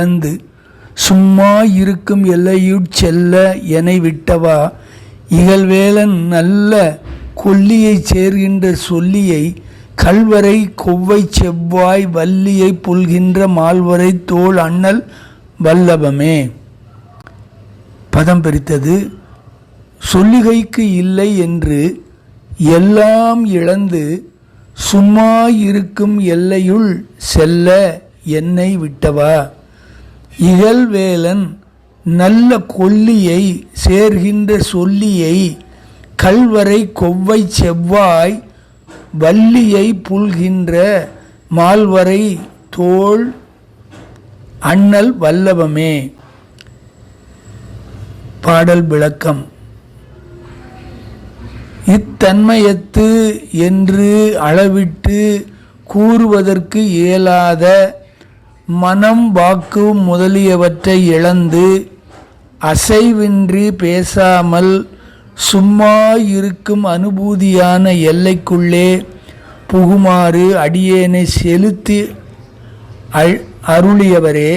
இழந்து சும்மா இருக்கும் எல்லையுட் செல்ல என விட்டவா? இகழ்வேலன் நல்ல கொல்லியைச் சேர்கின்ற சொல்லியை கல்வரை கொவ்வை செவ்வாய் வள்ளியை புல்கின்ற மால்வரை தோள் அண்ணல் வல்லபமே. பதம் பிரித்தது சொல்லுகைக்கு இல்லை என்று எல்லாம் இழந்து சும்மா இருக்கும் எல்லையுள் செல்ல என்னை விட்டவா? இகழ்வேலன் நல்ல கொல்லியை சேர்கின்ற சொல்லியை கல்வரை கொவ்வை செவ்வாய் வள்ளியை புல்கின்ற மால்வரை தோல் அண்ணல் வல்லவமே. பாடல் விளக்கம். இத்தன்மயத்து என்று அளவிட்டு கூறுவதற்கு இயலாத மனம் வாக்கு முதலியவற்றை இழந்து அசைவின்றி பேசாமல் சும்மா இருக்கும் அனுபூதியான எல்லைக்குள்ளே புகுமாறு அடியேனை செலுத்தி அருளியவரே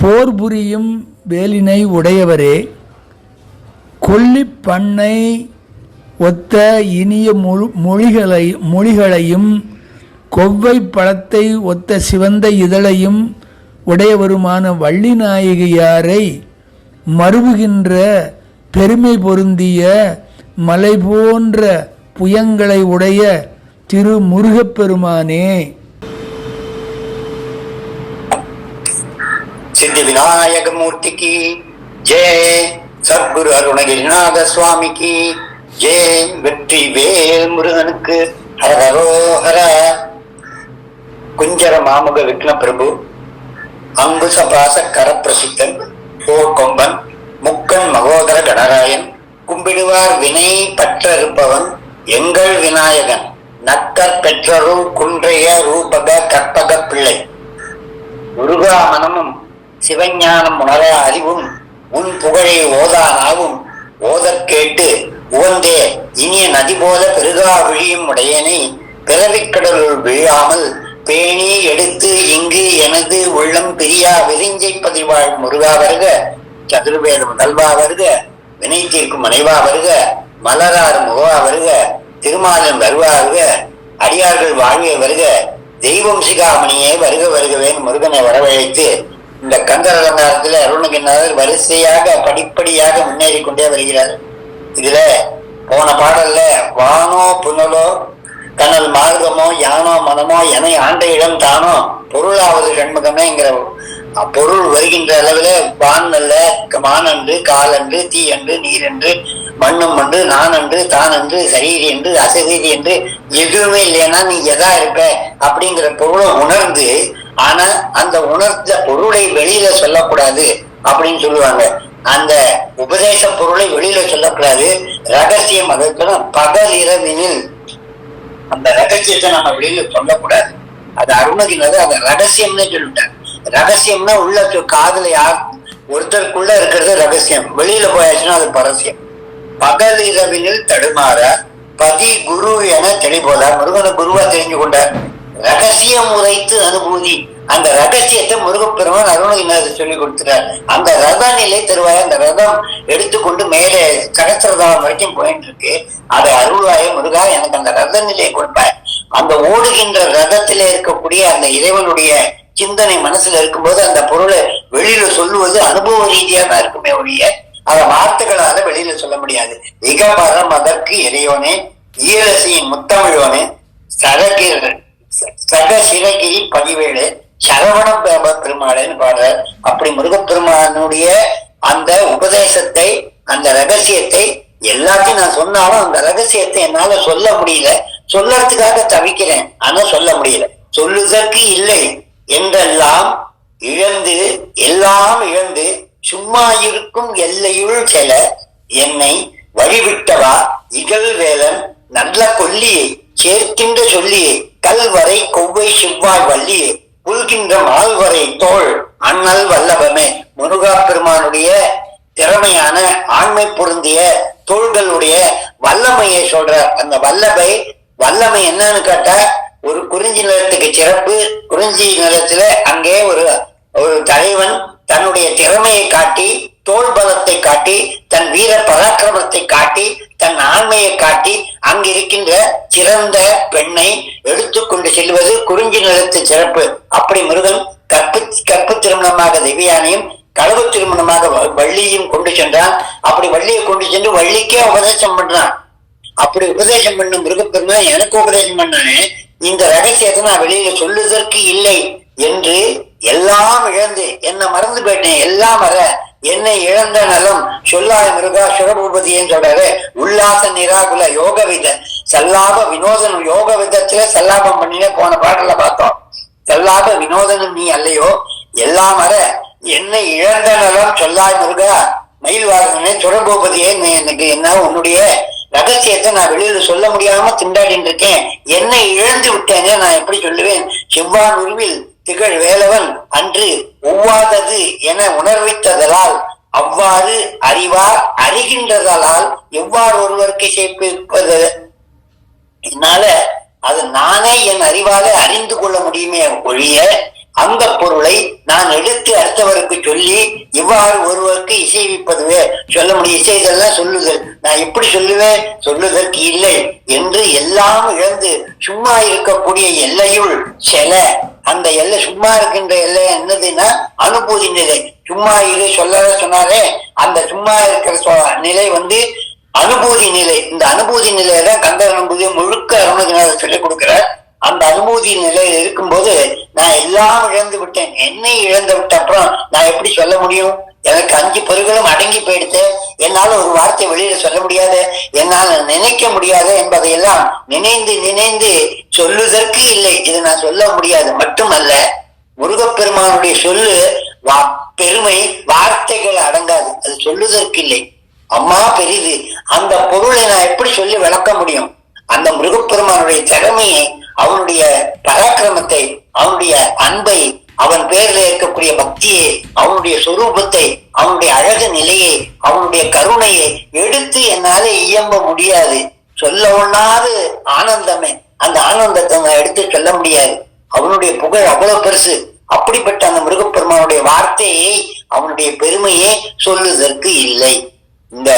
போர் புரியும் வேலினை உடையவரே கொல்லிப் பண்ணை ஒத்த இனிய மொழு மொழிகளை மொழிகளையும் கொவ்வை பழத்தை ஒத்த சிவந்த இதழையும் உடையவருமான வள்ளி நாயகியாரை மருவுகின்ற பெருமை பொருந்திய மலை போன்ற புயங்களை உடைய திரு முருகப்பெருமானே சித்தி விநாயக மூர்த்திக்கு ஜெய சத்குரு அருணகிரிநாத சுவாமிக்கு ஜெய வெற்றி வேல் முருகனுக்கு ஹரஹரோஹர குஞ்சர மாமுக விக்ன பிரபு அங்குசபாச கரப்பிரசித்தன் போர்க்கொம்பன் முக்கன் மகோதர கணராயன் கும்பிடுவார் வினை பற்றிருப்பவன் எங்கள் விநாயகன் நக்கர் பெற்றரு குன்றைய ரூபக கற்பக பிள்ளை. முருகா மனமும் சிவஞானம் உணர அறிவும் உன் புகழை ஓதானாவும் ஓதற் கேட்டு உவந்தே இனிய நதி போல பெருகா விழியும் உடையனை பிறவிக்கடலுள் விழாமல் பேணி எடுத்து இங்கு எனது உள்ளம் பிரியா விரிஞ்சை பதிவாள் முருகா வருக சதுர்வேத முதல்வா வருக வினை தீர்க்கும் மனைவா வருக மலரார் முகவா வருக திருமாலன் வருவா வருக அடியார்கள் வாழ்வே வருக தெய்வம் சிகாமணியே வருக வருகவேன் முருகனை வரவழைத்து. இந்த கந்தர் அருணகிரிநாதர் வரிசையாக படிப்படியாக முன்னேறி கொண்டே வருகிறார். இதுல போன பாடல்ல வானோ புனலோ கனல் மார்க்கமோ யானோ மனமோ என ஆண்ட இடம் தானோ பொருளாவது கண்முகமேங்கிற பொருள் வருகின்ற அளவில் வான் அல்ல மான் காலன்று தீ என்று நீர் என்று மண்ணும் அன்று நான் அன்று தான் அன்று சரீரி என்று அசரீரி என்று எதுவுமே இல்லைன்னா நீ எதா இருப்ப அப்படிங்கிற பொருளை உணர்ந்து ஆனா அந்த உணர்ந்த பொருளை வெளியில சொல்லக்கூடாது அப்படின்னு சொல்லுவாங்க. அந்த உபதேச பொருளை வெளியில சொல்லக்கூடாது. ரகசியம் அதற்கு பகல் இரவினில் அந்த ரகசியத்தை நம்ம வெளியில சொல்லக்கூடாது. அது அருணகிரிநாதர் அதை ரகசியம்னு சொல்லிட்டார் ரகசியம்னா உள்ள காதல யார் ஒருத்தருக்குள்ள இருக்கிறது ரகசியம். வெளியில போயாச்சுன்னா அது பரசியம். பகல் இரவினில் தடுமாற பதி குரு என தெளிபோதார். முருகனை குருவா தெரிஞ்சு கொண்டார். ரகசியம் உரைத்து அனுபூதி. அந்த ரகசியத்தை முருகப்பெருமான் அருணகிரிநாதர் சொல்லி கொடுத்துட்டார். அந்த ரத நிலை தருவாய் அந்த ரதம் எடுத்துக்கொண்டு மேலே கடத்திரதாம் வரைக்கும் போயிட்டு இருக்கு அதை அருள்வாய முருகா எனக்கு அந்த ரத நிலையை கொடுப்பாய். அந்த ஓடுகின்ற ரதத்தில இருக்கக்கூடிய அந்த இறைவனுடைய சிந்தனை மனசுல இருக்கும்போது அந்த பொருளை வெளியில சொல்லுவது அனுபவ ரீதியா தான் இருக்குமே ஒழிய அத வார்த்தைகளால வெளியில சொல்ல முடியாது. இகபரம் அதற்கு இறைவனே ஈரசியின் முத்தமிழ்வனே சரகிர சக சிறகிரி பதிவேடு சரவண பேப பெருமாளேன்னு பாடுறார். அப்படி முருகப்பெருமானுடைய அந்த உபதேசத்தை அந்த ரகசியத்தை எல்லாத்தையும் நான் சொன்னாலும் அந்த ரகசியத்தை என்னால சொல்ல முடியல. சொல்லறதுக்காக தவிக்கிறேன். ஆனா சொல்ல முடியல. சொல்லுதற்கு இல்லை என்றெல்லாம் இழந்து எல்லாம் இழந்து சும்மா இருக்கும் எல்லையுள் செல என்னை வழிவிட்டவா இகழ்வேலன் நல்ல கொல்லியை சேர்க்கின்ற சொல்லியே கல்வரை கொவ்வை செவ்வாய் வள்ளியே புல்கின்ற மால்வரை தோள் அண்ணல் வல்லபமே முருகா பெருமானுடைய திறமையான ஆண்மை பொருந்திய தோள்களுடைய வல்லமையை சொல்ற அந்த வல்லமை வல்லமை என்னன்னு கேட்டா ஒரு குறிஞ்சி நிலத்துக்கு சிறப்பு குறிஞ்சி நிலத்துல அங்கே ஒரு ஒரு தலைவன் தன்னுடைய திறமையை காட்டி தோல் பலத்தை காட்டி தன் வீர பராக்கிரமத்தை காட்டி தன் ஆண்மையை காட்டி அங்கு இருக்கின்ற சிறந்த பெண்ணை எடுத்துக்கொண்டு செல்வது குறிஞ்சி நிலத்து சிறப்பு. அப்படி முருகன் கற்பு கற்பு திருமணமாக திவ்யானையும் களவு திருமணமாக வள்ளியும் கொண்டு சென்றான். அப்படி வள்ளியை கொண்டு சென்று வள்ளிக்கே உபதேசம் பண்றான். அப்படி உபதேசம் பண்ணும் முருகப்பெருமான் எனக்கு உபதேசம் பண்ணானே இந்த ரகசியத்தை நான் வெளியில சொல்லுவதற்கு இல்லை என்று எல்லாம் இழந்து என்ன மறந்து போயிட்டேன். எல்லாம் வர என்னை இழந்த நலம் சொல்லாய் மிருகா சுரபூபதின்னு சொல்றாரு உல்லாச நிராகுல யோக வித சல்லாப வினோதனம் யோக விதத்துல சல்லாபம் பண்ணினே போன பாடல பார்த்தோம். சல்லாப வினோதனம் நீ அல்லையோ? எல்லாம் வர என்னை இழந்த நலம் சொல்லாய் முருகா மயில் வாசனே சுரபூபதியே எனக்கு என்ன உன்னுடைய ரகசியத்தை நான் வெளியில சொல்ல முடியாம திண்டாடிட்டு இருக்கேன். என்னை இழந்து விட்டேனே நான் எப்படி சொல்லுவேன்? செவ்வான் உருவில் திகழ் வேலவன் அன்று ஒவ்வாதது என உணர்வித்ததலால் அவ்வாறு அறிவார் அறிகின்றதலால் எவ்வாறு ஒருவருக்கு சேர்ப்பிப்பது என்னால அது நானே என் அறிவால அறிந்து கொள்ள முடியுமே ஒழிய அந்த பொருளை நான் எடுத்து அடுத்தவருக்கு சொல்லி இவ்வாறு ஒருவருக்கு இசைவிப்பதுவே சொல்ல முடியும். இசைதெல்லாம் சொல்லுதல். நான் எப்படி சொல்லுவேன்? சொல்லுதற்கு இல்லை என்று எல்லாம் இழந்து சும்மா இருக்கக்கூடிய எல்லையுள் செல அந்த எல்லை சும்மா இருக்கின்ற எல்லை என்னதுன்னா அனுபூதி நிலை. சும்மா இரு சொல்ல சொன்னாரே அந்த சும்மா இருக்கிற சொ- நிலை வந்து அனுபூதி நிலை. இந்த அனுபூதி நிலையை தான் கந்த அனுபூதியை முழுக்க அருணகிரிநாதர் சொல்லிக் கொடுக்கிறார். அந்த அனுபூதி நிலையில் இருக்கும்போது நான் எல்லாம் இழந்து விட்டேன். என்னை இழந்து விட்ட அப்புறம் நான் எப்படி சொல்ல முடியும்? எனக்கு அஞ்சு பொருள்களும் அடங்கி போயிடுத்து. என்னால ஒரு வார்த்தை வெளியில சொல்ல முடியாது. என்னால நினைக்க முடியாது என்பதையெல்லாம் நினைந்து நினைந்து சொல்லுவதற்கு இல்லை. இது நான் சொல்ல முடியாது. மட்டுமல்ல முருகப்பெருமானுடைய சொல்லு வா- பெருமை வார்த்தைகள் அடங்காது. அது சொல்லுவதற்கு இல்லை. அம்மா பெரிது. அந்த பொருளை நான் எப்படி சொல்லி விளக்க முடியும்? அந்த முருகப்பெருமானுடைய திறமையை அவனுடைய பராக்கிரமத்தை அவனுடைய அன்பை அவன் பேரில் இருக்கக்கூடிய பக்தியை அவனுடைய சொரூபத்தை அவனுடைய அழகு நிலையை அவனுடைய கருணையை எடுத்து என்னால இயம்ப முடியாது. சொல்ல ஒண்ணாது ஆனந்தமே. அந்த ஆனந்தத்தை நான் எடுத்து சொல்ல முடியாது. அவனுடைய புகழ் அவ்வளவு பெருசு. அப்படிப்பட்ட அந்த முருகப்பெருமானுடைய வார்த்தையை அவனுடைய பெருமையை சொல்லுவதற்கு இல்லை. இந்த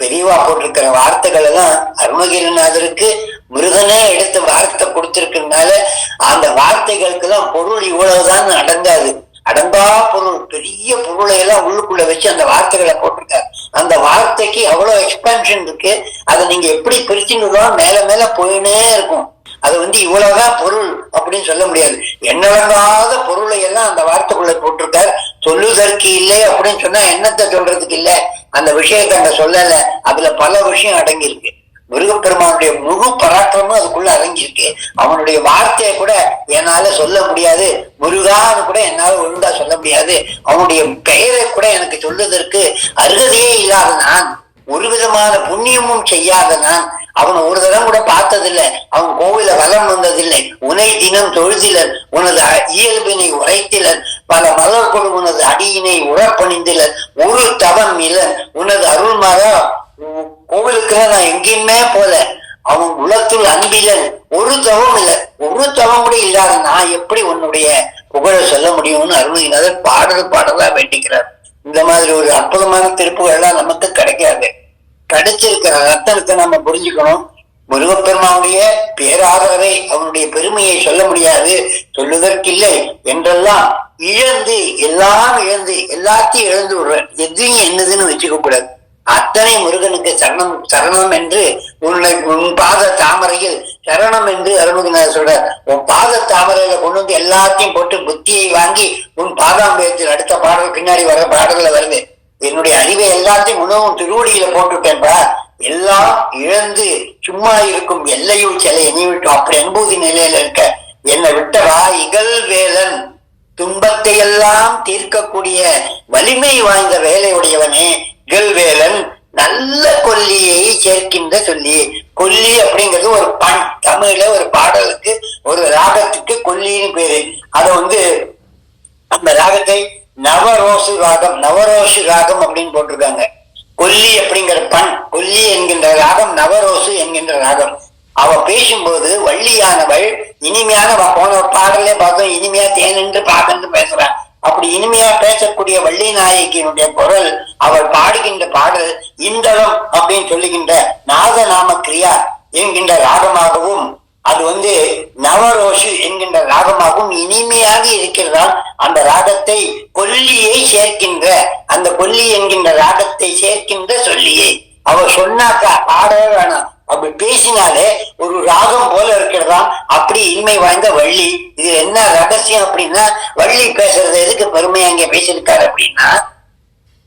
பெரியவா போட்டிருக்கிற வார்த்தைகள் எல்லாம் அருணகிரிநாதருக்கு முருகனே எடுத்து வார்த்தை கொடுத்திருக்கிறதுனால அந்த வார்த்தைகளுக்கு எல்லாம் பொருள் இவ்வளவுதான் அடங்காது. அடங்கா பொருள் பெரிய பொருளை எல்லாம் உள்ளுக்குள்ள வச்சு அந்த வார்த்தைகளை போட்டிருக்காரு. அந்த வார்த்தைக்கு அவ்வளவு எக்ஸ்பான்ஷன் இருக்கு. அதை நீங்க எப்படி பிரிச்சுன்னு மேல மேல போயினே இருக்கும். அது வந்து இவ்வளவுதான் பொருள் அப்படின்னு சொல்ல முடியாது. எண்ணடங்காத பொருளை எல்லாம் அந்த வார்த்தைக்குள்ள போட்டிருக்காரு. சொல்லுதற்கு இல்லை அப்படின்னு சொன்னா என்னத்தை சொல்றதுக்கு இல்லை. அந்த விஷயத்தை அங்க சொல்லல. அதுல பல விஷயம் அடங்கியிருக்கு. முருகப்பெருமானுடைய முழு பராக்கிரமும் அதுக்குள்ள அடங்கியிருக்கு. அவனுடைய வார்த்தையை கூட என்னால சொல்ல முடியாது. முருகான்னு கூட என்னால ஒழுங்கா சொல்ல முடியாது. அவனுடைய பெயரை கூட எனக்கு சொல்லுவதற்கு அருகதையே இல்லாத நான் ஒரு விதமான புண்ணியமும் செய்யாத நான் அவன் ஒரு தரம் கூட பார்த்ததில்லை. அவன் கோவில வலம் வந்ததில்லை. உனை தினம் தொழுதிலர் உனது இயல்பினை உரைத்திலர் பல மலர் கொடு உனது அடியினை உறப்பணிந்திலர் ஒரு தவம் இலர் உனது அருள்மாரா கோவிலுக்காக நான் எங்கேயுமே போல அவன் உலகத்தில் அன்பிலன். ஒரு தவம் இல்லை. ஒரு தவம் கூட இல்லாத நான் எப்படி உன்னுடைய புகழ சொல்ல முடியும்னு அருள்நாதர் பாடல் பாடலா வேண்டிக்கிறார். இந்த மாதிரி ஒரு அற்புதமான திருப்புகள் எல்லாம் நமக்கு கிடைக்காது. கிடைச்சிருக்கிற ரத்தனத்தை நம்ம புரிஞ்சுக்கணும். முருகப்பெருமானுடைய பேராதரவை அவனுடைய பெருமையை சொல்ல முடியாது. சொல்லுவதற்கில்லை என்றெல்லாம் இழந்து எல்லாம் இழந்து எல்லாத்தையும் இழந்து விடுறேன். எதையும் என்னதுன்னு வச்சுக்க கூடாது அத்தனை முருகனுக்கு சரணம் சரணம் என்று உன்னை உன் பாத தாமரையில் சரணம் என்று அருணகிரிநாதர் சொல்ற உன் பாத தாமரையில கொண்டு வந்து எல்லாத்தையும் போட்டு புத்தியை வாங்கி உன் பாதாம்பயத்தில் அடுத்த பாடல் பின்னாடி வர பாடல்ல வருது. என்னுடைய அறிவை எல்லாத்தையும் உணவும் திருவடியில போட்டுட்டேன்பா எல்லாம் இழந்து சும்மா இருக்கும் எல்லையுள் சிலை எண்ணி விட்டோம் அப்படி அனுபூதி நிலையில இருக்க. என்னை விட்டவா இகல் வேலன்? துன்பத்தை எல்லாம் தீர்க்கக்கூடிய வலிமை வாய்ந்த வேலையுடையவனே. இகல்வேலன் நல்ல கொல்லியை சேர்க்கின்ற சொல்லி கொல்லி அப்படிங்கிறது ஒரு பண் தமிழ்ல ஒரு பாடலுக்கு ஒரு ராகத்துக்கு கொல்லின்னு பேரு. அதை வந்து அந்த ராகத்தை நவரோசு ராகம் நவரோசு ராகம் அப்படின்னு போட்டிருக்காங்க. கொல்லி அப்படிங்கிற பண் கொல்லி என்கின்ற ராகம் நவரோசு என்கின்ற ராகம். அவ பேசும்போது வள்ளியானவள் இனிமையான வ- போன பாடலே பார்த்தோம் இனிமையா தேனென்று பாகன்று பேசுறான் அப்படி இனிமையா பேசக்கூடிய வள்ளி நாயகியினுடைய குரல் அவள் பாடுகின்ற பாடல் இந்தளம் அப்படின்னு சொல்லுகின்ற நாகநாம கிரியா என்கின்ற ராகமாகவும் அது வந்து நவரோஷு என்கின்ற ராகமாகவும் இனிமையாக இருக்கிறதால் அந்த ராகத்தை கொல்லியை சேர்க்கின்ற அந்த கொல்லி என்கின்ற ராகத்தை சேர்க்கின்ற சொல்லியை. அவர் சொன்னாக்கா பாடவே வேணாம். அப்படி பேசினாலே ஒரு ராகம் போல இருக்கிறதா? அப்படி இன்மை வாய்ந்த வள்ளி. இது என்ன ரகசியம் அப்படின்னா வள்ளி பேசுறது எதுக்கு பெருமையா இங்க பேசியிருக்காரு அப்படின்னா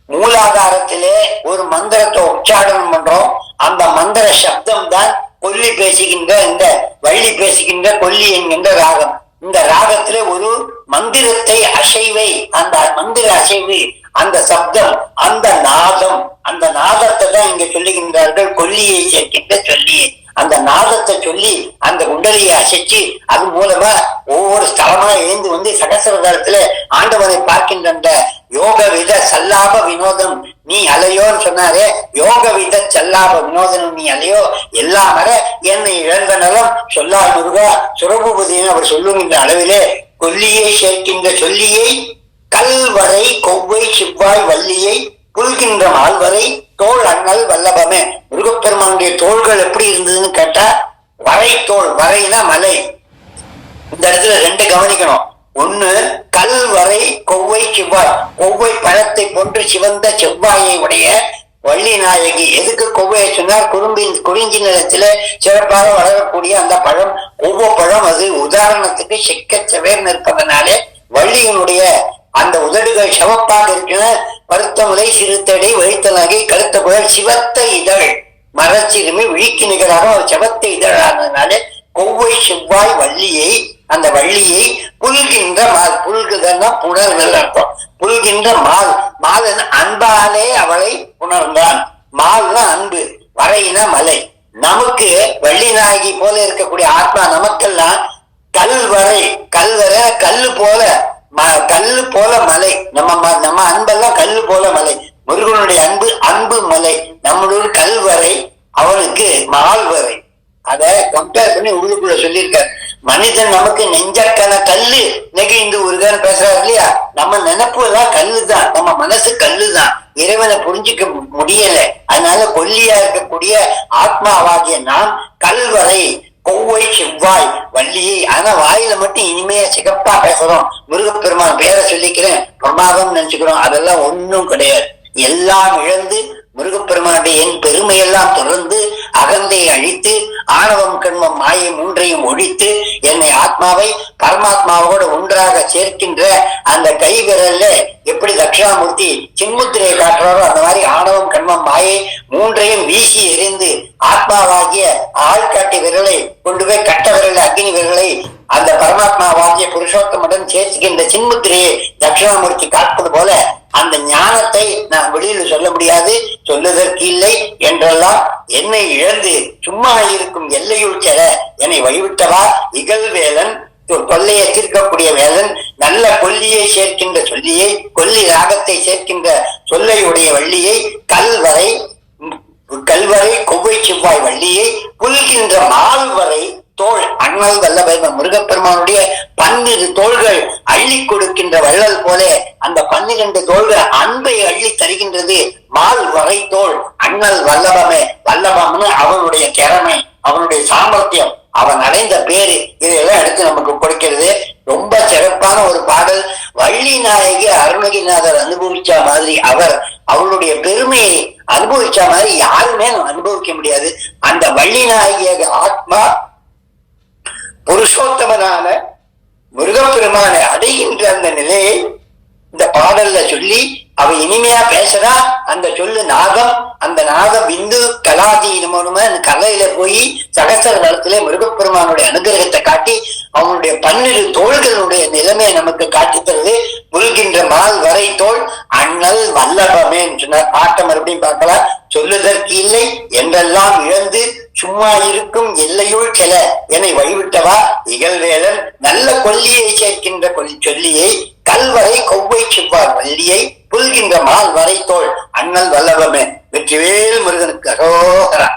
மூலாதாரத்திலே ஒரு மந்திரத்தை உச்சாடனம் பண்றோம். அந்த மந்திர சப்தம் தான் கொல்லி பேசுகின்ற இந்த வள்ளி பேசுகின்ற கொல்லி என்கின்ற ராகம். இந்த ராகத்திலே ஒரு மந்திரத்தை அசைவை அந்த மந்திர அசைவு அந்த சப்தம் அந்த நாதம் அந்த நாதத்தை தான் இங்க சொல்லுகின்றார்கள். கொல்லியை சேர்க்கின்ற சொல்லி. அந்த நாதத்தை சொல்லி அந்த குண்டலியை அசைச்சு அது மூலமா ஒவ்வொரு ஸ்தலமா எழுந்து வந்து சகசிரதளத்துல ஆண்டவனை பார்க்கின்ற அந்த யோக வித சல்லாப வினோதம். நீ அலையோன்னு சொன்னாரே யோக வித சல்லாப வினோதனம் நீ அலையோ? எல்லாம் வர என்னை இழந்த நலம் சொல்லா முருகா சுரபூபதினு அவர் சொல்லுகின்ற அளவிலே கொல்லியை சேர்க்கின்ற சொல்லியை கல்வரை கொவ்வை சிவ்வாய் வள்ளியை புல்கின்ற மால்வரை தோல் அண்ணல் வல்லபமே. முருகப்பெருமானுடைய தோள்கள் எப்படி இருந்ததுன்னு கேட்டா வரை தோல் வரைனா மலை. இந்த இடத்துல ரெண்டு கவனிக்கணும். ஒண்ணு கல்வரை கொவ்வை சிவ்வாய். கொவ்வை பழத்தை போன்று சிவந்த செவ்வாயை உடைய வள்ளி நாயகி. எதுக்கு கொவ்வையை சொன்னார்? குறும்பின் குறிஞ்சி நிலத்துல சிறப்பாக வளரக்கூடிய அந்த பழம். ஒவ்வொரு பழம் அது உதாரணத்துக்கு செக்க செவேர்னு இருப்பதனாலே வள்ளியினுடைய அந்த உதடுகள் சிவப்பாக இருக்கிற பருத்தமுலை சிறுத்தடை வைத்த நகை கருத்த குழல் சிவத்த இதழ். மரச்சிறுமி விழிக்கு நிகராக ஒரு சிவத்த இதழானதுனால கொவ்வை செவ்வாய் வள்ளியை அந்த வள்ளியை புல்கின்ற மால். புல்குதன்னா புணர்கள் அர்த்தம். புல்கின்ற மால். மாலன் அன்பாலே அவளை உணர்ந்தான். மால்னா அன்பு வரையினா மலை. நமக்கு வள்ளி நாயகி போல இருக்கக்கூடிய ஆத்மா நமக்கெல்லாம் கல்வரை கல்வரை கல்லு போல கல்லு போல மலை. நம்ம ம- நம்ம அன்பெல்லாம் கல்லு போல மலை. முருகனுடைய அன்பு அன்பு மலை. நம்மளுடைய கல்வரை அவனுக்கு மால் வரை. அத கம்பேர் பண்ணி உள்ளுக்குள்ள சொல்லியிருக்காரு. மனிதன் நமக்கு நெஞ்சக்கான கல்லு. நெகிழ்ந்து உருகான்னு பேசுறாரு இல்லையா? நம்ம நினைப்பு எல்லாம் கல்லு தான் நம்ம மனசு கல்லு தான் இறைவனை புரிஞ்சுக்க முடியல. அதனால கொல்லியா இருக்கக்கூடிய ஆத்மாவாகிய நாம் கல்வரை கொவ்வை செவ்வாய் வள்ளியை ஆனா வாயில மட்டும் இனிமையா சிகப்பா பேசுறோம் முருகப்பெருமான் பேரை சொல்லிக்கிறேன். பிரமாதம் நினைச்சுக்கிறோம். அதெல்லாம் ஒண்ணும் கிடையாது. எல்லாம் இழந்து முருகப்பெருமானுடைய என் பெருமையெல்லாம் தொடர்ந்து அகந்தை அழித்து ஆணவம் கண்மம் மாயை மூன்றையும் ஒழித்து என்னை ஆத்மாவை பரமாத்மாவோடு ஒன்றாக சேர்க்கின்ற அந்த கை விரல்ல எப்படி தட்சிணாமூர்த்தி சின்முத்திரையை காட்டுறாரோ அந்த மாதிரி ஆணவம் கண்மம் மாயை மூன்றையும் வீசி எறிந்து ஆத்மாவாகிய ஆள்காட்டி விரலை கொண்டு போய் கட்ட விரல் அக்னி விரலை அந்த பரமாத்மாவாகிய புருஷோத்தமுடன் சேர்த்துக்கின்ற சின்முத்திரையை தட்சிணாமூர்த்தி காட்டுவது போல அந்த ஞானத்தை நான் வெளியில் சொல்ல முடியாது சொல்லுதற்கு இல்லை என்றெல்லாம் என்னை இழந்து சும்மா இருக்கும் எல்லையுள் செல என்னை வழிவிட்டவா? இகழ்வேலன் தொ- தொல்லையை தீர்க்கக்கூடிய வேலன் நல்ல கொல்லியை சேர்க்கின்ற சொல்லியை கொல்லி ராகத்தை சேர்க்கின்ற சொல்லையுடைய வள்ளியை கல்வரை கல்வரை கொவ்வை செவ்வாய் வள்ளியை புல்கின்ற மால்வரை தோல் அண்ணல் வல்லபெரும முருகப்பெருமானுடைய பன்னிரு தோள்கள் அள்ளி கொடுக்கின்ற வள்ளல் போல அந்த பன்னிரண்டு தோள்கள் அன்பை அள்ளி தருகின்றது மால் வரை தோள். அண்ணல் வல்லபமே வல்லபம்னு அவனுடைய திறமை அவனுடைய சாமர்த்தியம் அவன் அடைந்த பேரு இதையெல்லாம் எடுத்து நமக்கு கொடுக்கிறது. ரொம்ப சிறப்பான ஒரு பாடல். வள்ளி நாயகி அருணகிரிநாதர் அனுபவிச்ச மாதிரி அவர் அவளுடைய பெருமையை அனுபவிச்ச மாதிரி யாருமே அனுபவிக்க முடியாது. அந்த வள்ளி நாயகிய ஆத்மா புருஷோத்தமனான முருகப்பெருமானை அடைகின்ற அந்த நிலையை இந்த பாடல்ல சொல்லி அவ இனிமையா பேசுறா அந்த சொல்லு நாகம் அந்த நாகம் விந்து கலாதீனமுமே அந்த கலையில போய் சகசர காலத்திலே முருகப்பெருமானுடைய அனுகிரகத்தை காட்டி அவனுடைய பன்னிரு தோள்களுடைய நிலைமையை நமக்கு காட்டி தருது. முருகின்ற மால் வரை தோள் அண்ணல் வல்லபமே சொன்னார். பாட்டை மறுபடியும் பார்க்கலாம். சொல்லுதற்கு இல்லை என்றெல்லாம் இழந்து சும்மா இருக்கும் எல்லையுள் செல என்னை வழிவிட்டவா? இகழ்வேலன் நல்ல கொல்லியை சேர்க்கின்ற கொல்லி சொல்லியை கல்வரை கொவ்வை செவ்வார் வள்ளியை புல்கின்ற மால் வரை தோல் அண்ணல் வல்லவமே. வெற்றிவேல் முருகனுக்கு அகோகரா.